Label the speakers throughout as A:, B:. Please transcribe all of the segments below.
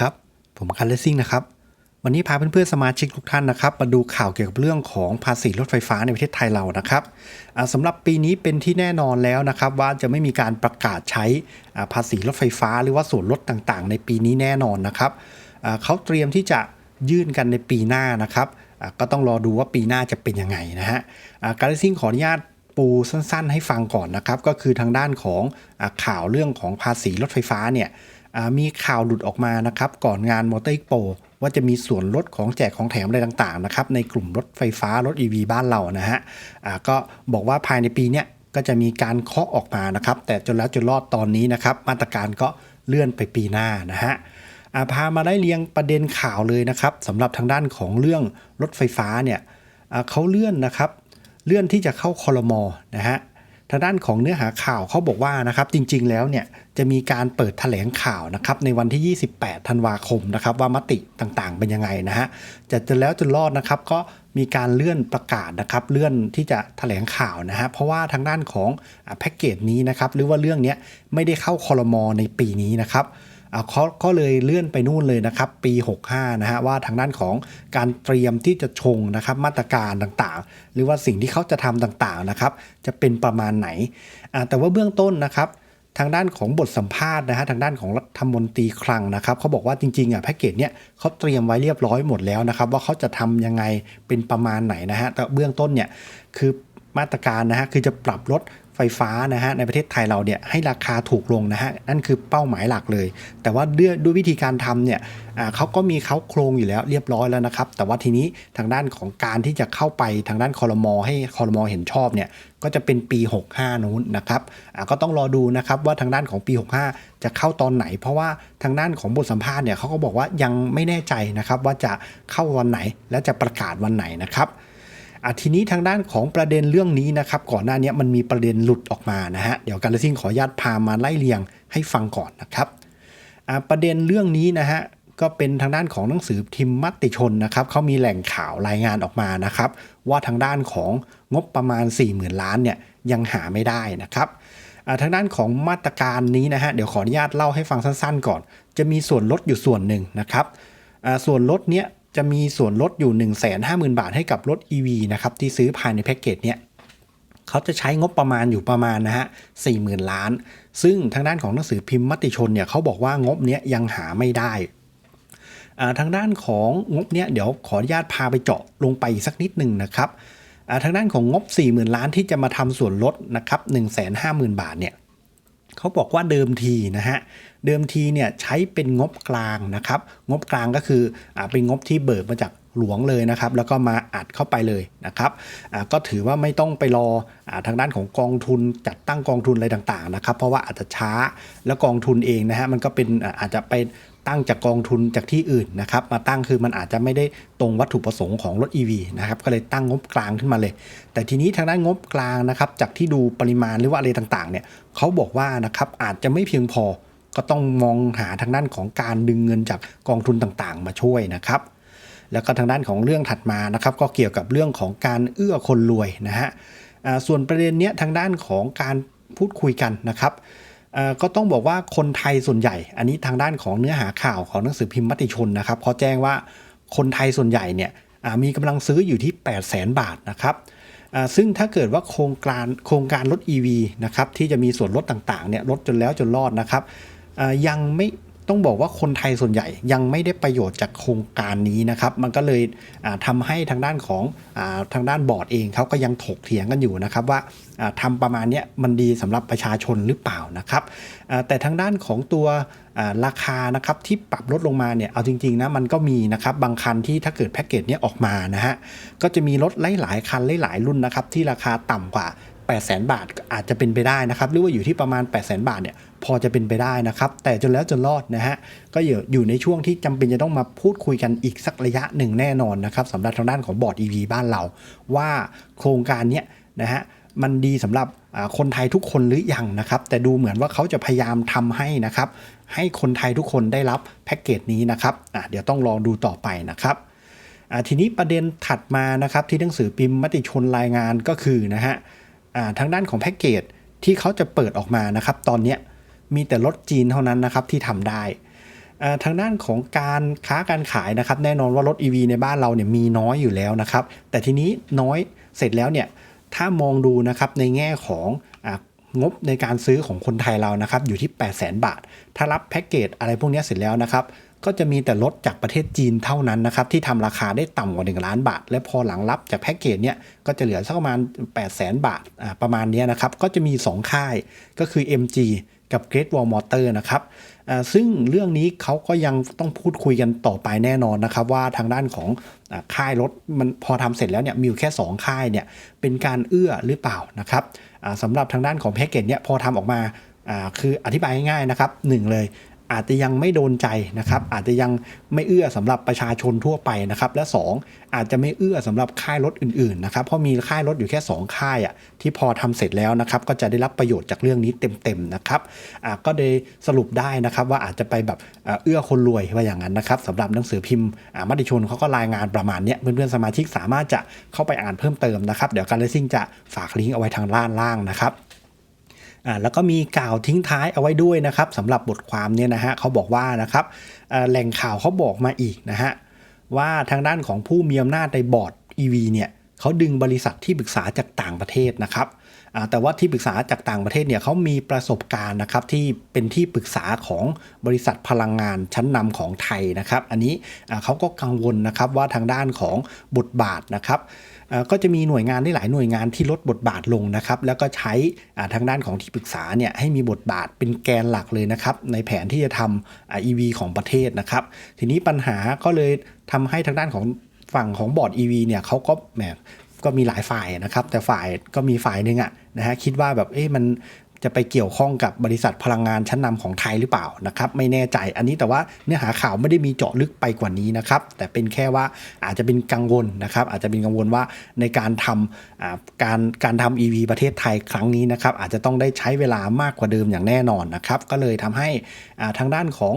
A: ครับ ผมคันเลสซิ่งนะครับ วันนี้พาเพื่อนๆสมาชิกทุกท่านนะครับ มาดูข่าวเกี่ยวกับเรื่องของภาษีรถไฟฟ้าในประเทศไทยเรานะครับอ่าสำหรับปีนี้เป็นที่แน่นอนแล้วนะครับ ว่าจะไม่มีการประกาศใช้ภาษีรถไฟฟ้า หรือว่าส่วนลดต่างๆ ในปีนี้แน่นอนนะครับเขาเตรียมที่จะยื่นกันในปีหน้านะครับก็ต้องรอดูว่าปีหน้าจะเป็นยังไงนะฮะอ่าการเลสซิ่งขออนุญาตปูสั้นๆ ให้ฟังก่อนนะครับ ก็คือทางด้านของข่าวเรื่องของภาษีรถไฟฟ้าเนี่ย มีข่าวหลุดออกมานะครับก่อนงานมอเตอร์โปว่าจะมีส่วนลดของแจกของแถมอะไรต่างๆนะครับในกลุ่มรถไฟฟ้ารถ EV บ้านเรานะฮะก็บอกว่าภายในปีเนี้ยก็จะมีการเคาะออกมานะครับแต่จนแล้วจนรอดตอนนี้นะครับมาตรการก็เลื่อนไปปีหน้านะฮะพามาได้เรียงประเด็นข่าวเลยนะครับสำหรับทางด้านของเรื่องรถไฟฟ้าเนี่ยเขาเลื่อนนะครับ เลื่อนที่จะเข้าคอรมอนะฮะ ทางด้านของเนื้อหาข่าวเขาบอกว่านะครับจริงๆแล้วเนี่ยจะมีการเปิดแถลงข่าวนะครับในวันที่ 28 ธันวาคมนะครับว่ามติต่างๆ เป็นยังไงนะฮะจะจะแล้วจนรอดนะครับก็มีการเลื่อนประกาศนะครับเลื่อนที่จะแถลงข่าวนะฮะเพราะว่าทางด้านของแพ็กเกจนี้นะครับหรือว่าเรื่องนี้ไม่ได้เข้าคอรมอในปีนี้นะครับ เขาก็เลยเลื่อนไปนู่นเลยนะครับ ปี 65 นะฮะว่าทางด้านของการเตรียมที่จะชงนะครับมาตรการต่างๆ หรือว่าสิ่งที่เขาจะทำต่างๆนะครับ จะเป็นประมาณไหน แต่ว่าเบื้องต้นนะครับทางด้านของบทสัมภาษณ์นะฮะทางด้านของรัฐมนตรีคลังนะครับเขาบอกว่าจริงๆอะแพ็กเกจเนี้ยเขาเตรียมไว้เรียบร้อยหมดแล้วนะครับ ว่าเขาจะทำยังไงเป็นประมาณไหนนะฮะแต่เบื้องต้นเนี่ยคือ มาตรการนะฮะคือจะปรับลดไฟฟ้านะฮะในประเทศไทยเราเนี่ยให้ราคาถูกลงนะฮะนั่นคือเป้าหมายหลักเลย แต่ว่าด้วยด้วยวิธีการทำเนี่ยเขาก็มีเขาโครงอยู่แล้วเรียบร้อยแล้วนะครับ แต่ว่าทีนี้ทางด้านของการที่จะเข้าไปทางด้านคอรมอให้คอรมอเห็นชอบเนี่ยก็จะเป็นปี 65นู้นนะครับก็ต้องรอดูนะครับว่าทางด้านของปี 65 จะเข้าตอนไหน เพราะว่าทางด้านของบทสัมภาษณ์เนี่ยเขาก็บอกว่ายังไม่แน่ใจนะครับว่าจะเข้าวันไหนและจะประกาศวันไหนนะครับ อะทีนี้ทางด้านของประเด็นเรื่องนี้นะครับ ก่อนหน้านี้มันมีประเด็นหลุดออกมานะฮะเดี๋ยวการเลซิ่งขออนุญาตพามาไล่เรียงให้ฟังก่อนนะครับอะประเด็นเรื่องนี้นะฮะก็เป็นทางด้านของหนังสือพิมพ์มติชนนะครับเขามีแหล่งข่าวรายงานออกมานะครับ ว่าทางด้านของงบประมาณ 40,000 ล้านเนี่ยยังหาไม่ได้นะครับทางด้านของมาตรการนี้นะฮะเดี๋ยวขออนุญาตเล่าให้ฟังสั้นๆ ก่อน จะมีส่วนลดอยู่ส่วนหนึ่งนะครับส่วนลดเนี้ย จะมีส่วนลดอยู่ 1 5 0 0 0 0 บาทให้กับรถ EV นะครับที่ซื้อภายในแพ็กเกจเนี่ยเขาจะใช้งบประมาณอยู่ประมาณนะฮะ40,000ล้าน ซึ่งทางด้านของหนังสือพิมพ์มติชนเนี่ยเขาบอกว่างบเนี้ยยังหาไม่ได้ทางด้านของงบเนี้ยเดี๋ยวขออนุญาตพาไปเจาะลงไปสักนิดหนึ่งนะครับทางด้านของงบ 40,000 ล้านที่จะมาทำส่วนลดนะครับ150,000 บาทเนี่ย เขาบอกว่าเดิมทีนะฮะเดิมทีเนี่ยใช้เป็นงบกลางนะครับ งบกลางก็คืออเป็นงบที่เบิกมาจากหลวงเลยนะครับ แล้วก็มาอัดเข้าไปเลยนะครับก็ถือว่าไม่ต้องไปรออทางด้านของกองทุนจัดตั้งกองทุนอะไรต่างๆนะครับ เพราะว่าอาจจะช้าแล้วกองทุนเองนะฮะมันก็เป็นอาอาจจะไป ตั้งจากกองทุนจากที่อื่นนะครับมาตั้งคือมันอาจจะไม่ได้ตรงวัตถุประสงค์ของรถ EV นะครับก็เลยตั้งงบกลางขึ้นมาเลย แต่ทีนี้ทางด้านงบกลางนะครับจากที่ดูปริมาณหรือว่าอะไรต่างๆเนี่ยเขาบอกว่านะครับอาจจะไม่เพียงพอก็ต้องมองหาทางด้านของการดึงเงินจากกองทุนต่างๆ มาช่วยนะครับแล้วก็ทางด้านของเรื่องถัดมานะครับก็เกี่ยวกับเรื่องของการเอื้อคนรวยนะฮะส่วนประเด็นเนี้ยทางด้านของการพูดคุยกันนะครับ ก็ต้องบอกว่าคนไทยส่วนใหญ่ อันนี้ทางด้านของเนื้อหาข่าวของหนังสือพิมพ์มติชนนะครับเขาแจ้งว่าคนไทยส่วนใหญ่เนี่ยมีกำลังซื้ออยู่ที่ 8 0 0 0 0 0บาทนะครับซึ่งถ้าเกิดว่าโครงการโครงการรถ EV นะครับที่จะมีส่วนลดต่างๆเนี่ยลดจนแล้วจนรอดนะครับยังไม่ ต้องบอกว่าคนไทยส่วนใหญ่ยังไม่ได้ประโยชน์จากโครงการนี้นะครับ มันก็เลยทำาให้ทางด้านของอทางด้านบอร์ดเองเขาก็ยังถกเถียงกันอยู่นะครับว่าอ่าทำประมาณนี้มันดีสำหรับประชาชนหรือเปล่านะครับแต่ทางด้านของตัวราคานะครับที่ปรับลดลงมาเนี่ยเอาจริงๆนะมันก็มีนะครับบางคันที่ถ้าเกิดแพ็กเกจนี้ออกมานะฮะก็จะมีรถหลายๆคันหลายๆรุ่นนะครับที่ราคาต่ำกว่า 8 0 0 0 0 0บาทอาจจะเป็นไปได้นะครับ หรือว่าอยู่ที่ประมาณ 8 0 0 0 0 0บาทเนี่ยพอจะเป็นไปได้นะครับ แต่จนแล้วจนรอดนะฮะก็อยู่อยู่ในช่วงที่จำเป็นจะต้องมาพูดคุยกันอีกสักระยะหนึ่งแน่นอนนะครับสำหรับทางด้านของบอร์ด EV บ้านเรา ว่าโครงการเนี้ยนะฮะมันดีสำหรับคนไทยทุกคนหรือยังนะครับ แต่ดูเหมือนว่าเขาจะพยายามทำให้นะครับ ให้คนไทยทุกคนได้รับแพ็กเกจนี้นะครับอะเดี๋ยวต้องรอดูต่อไปนะครับอ่าทีนี้ประเด็นถัดมานะครับที่หนังสือพิมพ์มติชนรายงานก็คือนะฮะ ทางด้านของแพ็กเกจที่เขาจะเปิดออกมานะครับ ตอนนี้มีแต่รถจีนเท่านั้นนะครับที่ทำได้ทางด้านของการค้าการขายนะครับแน่นอนว่ารถ EV ในบ้านเราเนี่ยมีน้อยอยู่แล้วนะครับ แต่ทีนี้น้อยเสร็จแล้วเนี่ยถ้ามองดูนะครับในแง่ขององบในการซื้อของคนไทยเรานะครับอยู่ที่ 8 0 0 0 0 0 บาท ถ้ารับแพ็กเกจอะไรพวกนี้เสร็จแล้วนะครับ ก็จะมีแต่รถจากประเทศจีนเท่านั้นนะครับ ที่ทำราคาได้ต่ำกว่า 1 ล้านบาท และพอหลังรับจากแพ็กเกจเนี่ยก็จะเหลือสักประมาณ 8 0 0 0 0 0บาทประมาณนี้นะครับ ก็จะมี 2 ค่ายก็คือ MG กับ Great Wall Motor นะครับซึ่งเรื่องนี้เขาก็ยังต้องพูดคุยกันต่อไปแน่นอนนะครับ ว่าทางด้านของอค่ายรถมันพอทำเสร็จแล้วเนี่ยมีอยู่แค่ 2 ค่ายเนี่ยเป็นการเอื้อหรือเปล่านะครับสำหรับทางด้านของแพ็กเกจเนี่ยพอทำออกมาอ่าคืออธิบายง่ายๆนะครับหนึ่งเลย อาจจะยังไม่โดนใจนะครับ อาจจะยังไม่เอื้อสำหรับประชาชนทั่วไปนะครับ และ 2 อาจจะไม่เอื้อสำหรับค่ายรถอื่นๆนะครับเพราะมีค่ายรถอยู่แค่ 2 ค่ายอะที่พอทำเสร็จแล้วนะครับ ก็จะได้รับประโยชน์จากเรื่องนี้เต็มๆนะครับอ่าก็ได้สรุปได้นะครับว่าอาจจะไปแบบเอื้อคนรวยว่าอย่างนั้นนะครับสำหรับหนังสือพิมพ์มติชนเขาก็รายงานประมาณนี้เพื่อนๆสมาชิกสามารถจะเข้าไปอ่านเพิ่มเติมนะครับเดี๋ยวการเลซิ่งจะฝากลิงก์เอาไว้ทางด้านล่างนะครับ อ่าแล้วก็มีกล่าวทิ้งท้ายเอาไว้ด้วยนะครับสำหรับบทความเนี่ยนะฮะเขาบอกว่านะครับแหล่งข่าวเขาบอกมาอีกนะฮะว่าทางด้านของผู้มีอำนาจในบอร์ด EV เนี่ยเขาดึงบริษัทที่ปรึกษาจากต่างประเทศนะครับแต่ว่าที่ปรึกษาจากต่างประเทศเนี่ยเขามีประสบการณ์นะครับที่เป็นที่ปรึกษาของบริษัทพลังงานชั้นนำของไทยนะครับ อันนี้เขาก็กังวลนะครับว่าทางด้านของบทบาทนะครับ ก็จะมีหน่วยงานได้หลายหน่วยงานที่ลดบทบาทลงนะครับแล้วก็ใช้ทางด้านของที่ปรึกษาเนี่ยให้มีบทบาทเป็นแกนหลักเลยนะครับในแผนที่จะทำอ่า EV ของประเทศนะครับ ทีนี้ปัญหาก็เลยทำให้ทางด้านของฝั่งของบอร์ด EV เนี่ยเขาก็แหมก็มีหลายฝ่ายนะครับ แต่ฝ่ายก็มีฝ่ายหนึ่งอะนะฮะคิดว่าแบบเอ๊ะมัน จะไปเกี่ยวข้องกับบริษัทพลังงานชั้นนำของไทยหรือเปล่านะครับ ไม่แน่ใจอันนี้แต่ว่าเนื้อหาข่าวไม่ได้มีเจาะลึกไปกว่านี้นะครับ แต่เป็นแค่ว่าอาจจะเป็นกังวลนะครับ อาจจะเป็นกังวลว่าในการทำการการทำ EV ประเทศไทยครั้งนี้นะครับ อาจจะต้องได้ใช้เวลามากกว่าเดิมอย่างแน่นอนนะครับ ก็เลยทำให้ทางด้านของ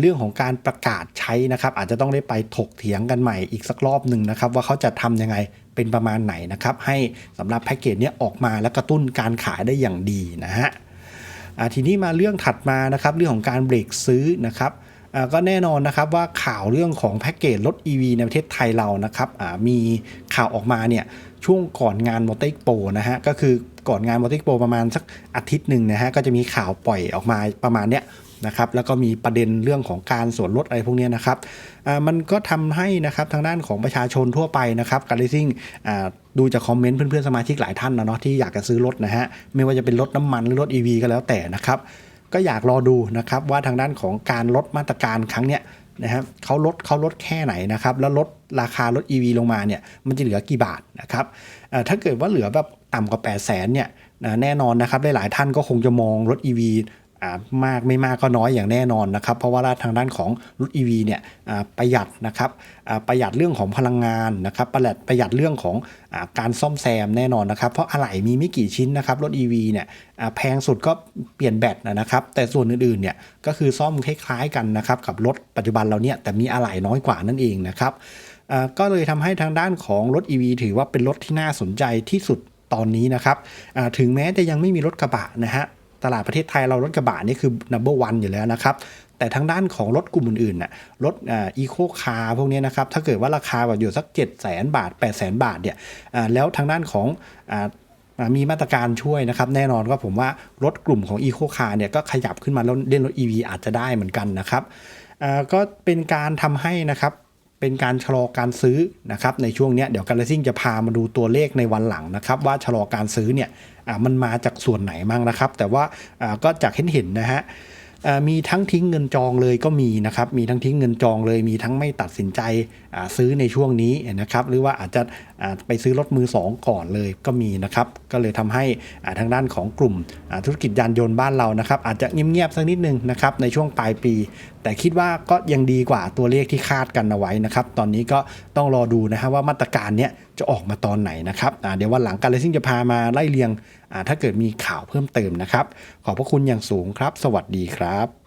A: เรื่องของการประกาศใช้นะครับอาจจะต้องได้ไปถกเถียงกันใหม่อีกสักรอบหนึ่งนะครับว่าเขาจะทำยังไงเป็นประมาณไหนนะครับให้สำหรับแพ็กเกจนี้ออกมาและกระตุ้นการขายได้อย่างดีนะฮะทีนี้มาเรื่องถัดมานะครับเรื่องของการเบรกซื้อนะครับก็แน่นอนนะครับว่าข่าวเรื่องของแพ็กเกจรถ EV ในประเทศไทยเรานะครับมีข่าวออกมาเนี่ยช่วงก่อนงานมอเตอร์โปนะฮะก็คือก่อนงานมอเตอร์โปประมาณสักอาทิตย์หนึ่งนะฮะก็จะมีข่าวปล่อยออกมาประมาณเนี้ย นะครับแล้วก็มีประเด็นเรื่องของการส่วนลดอะไรพวกนี้นะครับมันก็ทำให้นะครับทางด้านของประชาชนทั่วไปนะครับการเลซิ่งดูจากคอมเมนต์เพื่อนๆสมาชิกหลายท่านนะเนาะที่อยากจะซื้อรถนะฮะไม่ว่าจะเป็นรถน้ำมันหรือรถ EV ก็แล้วแต่นะครับก็อยากรอดูนะครับว่าทางด้านของการลดมาตรการครั้งเนี้ยนะครับเขาลดเขาลดแค่ไหนนะครับแล้วลดราคารถ EV ลงมาเนี่ยมันจะเหลือกี่บาทนะครับถ้าเกิดว่าเหลือแบบต่ำกว่า 8 0 0แสนเนี่ยแน่นอนนะครับหลายๆท่านก็คงจะมองรถ EV มากไม่มากก็น้อยอย่างแน่นอนนะครับ เพราะว่าทางด้านของรถ EV เนี่ยประหยัดนะครับประหยัดเรื่องของพลังงานนะครับประหยัดประหยัดเรื่องของอการซ่อมแซมแน่นอนนะครับ เพราะอะไหล่มีไม่กี่ชิ้นนะครับรถ EV เนี่ยแพงสุดก็เปลี่ยนแบตนะครับ แต่ส่วนอื่นๆเนี่ยก็คือซ่อมคล้ายๆกันนะครับกับรถปัจจุบันเราเนี่ยแต่มีอะไหล่น้อยกว่านั่นเองนะครับก็เลยทำให้ทางด้านของรถ EV ถือว่าเป็นรถที่น่าสนใจที่สุดตอนนี้นะครับถึงแม้จะยังไม่มีรถกระบะนะฮะ ตลาดประเทศไทยเรารถกระบะนี่คือ number one อยู่แล้วนะครับ แต่ทางด้านของรถกลุ่มอื่นๆน่ะรถอีโคคาร์พวกนี้นะครับ ถ้าเกิดว่าราคาแบบอยู่สัก 7 0 0 0 0 บาท 8 0 0 0 0 0บาทเนี่ยแล้วทางด้านของอมีมาตรการช่วยนะครับ แน่นอนก็ผมว่ารถกลุ่มของ Eco Car เนี่ยก็ขยับขึ้นมาแล้วเล่นรถ EV อาจจะได้เหมือนกันนะครับก็เป็นการทำให้นะครับ เป็นการชะลอการซื้อนะครับในช่วงนี้เดี๋ยวการเลซิ่งจะพามาดูตัวเลขในวันหลังนะครับ ว่าชะลอการซื้อเนี่ยมันมาจากส่วนไหนมั่งนะครับ แต่ว่าก็จากเห็นเห็นนะฮะมีทั้งทิ้งเงินจองเลยก็มีนะครับ มีทั้งทิ้งเงินจองเลย มีทั้งไม่ตัดสินใจ ซื้อในช่วงนี้นะครับหรือว่าอาจจะไปซื้อรถมือสองก่อนเลยก็มีนะครับก็เลยทำให้ทางด้านของกลุ่มธุรกิจยานยนต์บ้านเรานะครับอาจจะเงียบๆสักนิดนึงนะครับในช่วงปลายปี แต่คิดว่าก็ยังดีกว่าตัวเลขที่คาดกันเอาไว้นะครับตอนนี้ก็ต้องรอดูนะฮะว่ามาตรการเนี้ยจะออกมาตอนไหนนะครับเดี๋ยววันหลังการเลซิ่งจะพามาไล่เรียงถ้าเกิดมีข่าวเพิ่มเติมนะครับขอบพระคุณอย่างสูงครับ สวัสดีครับ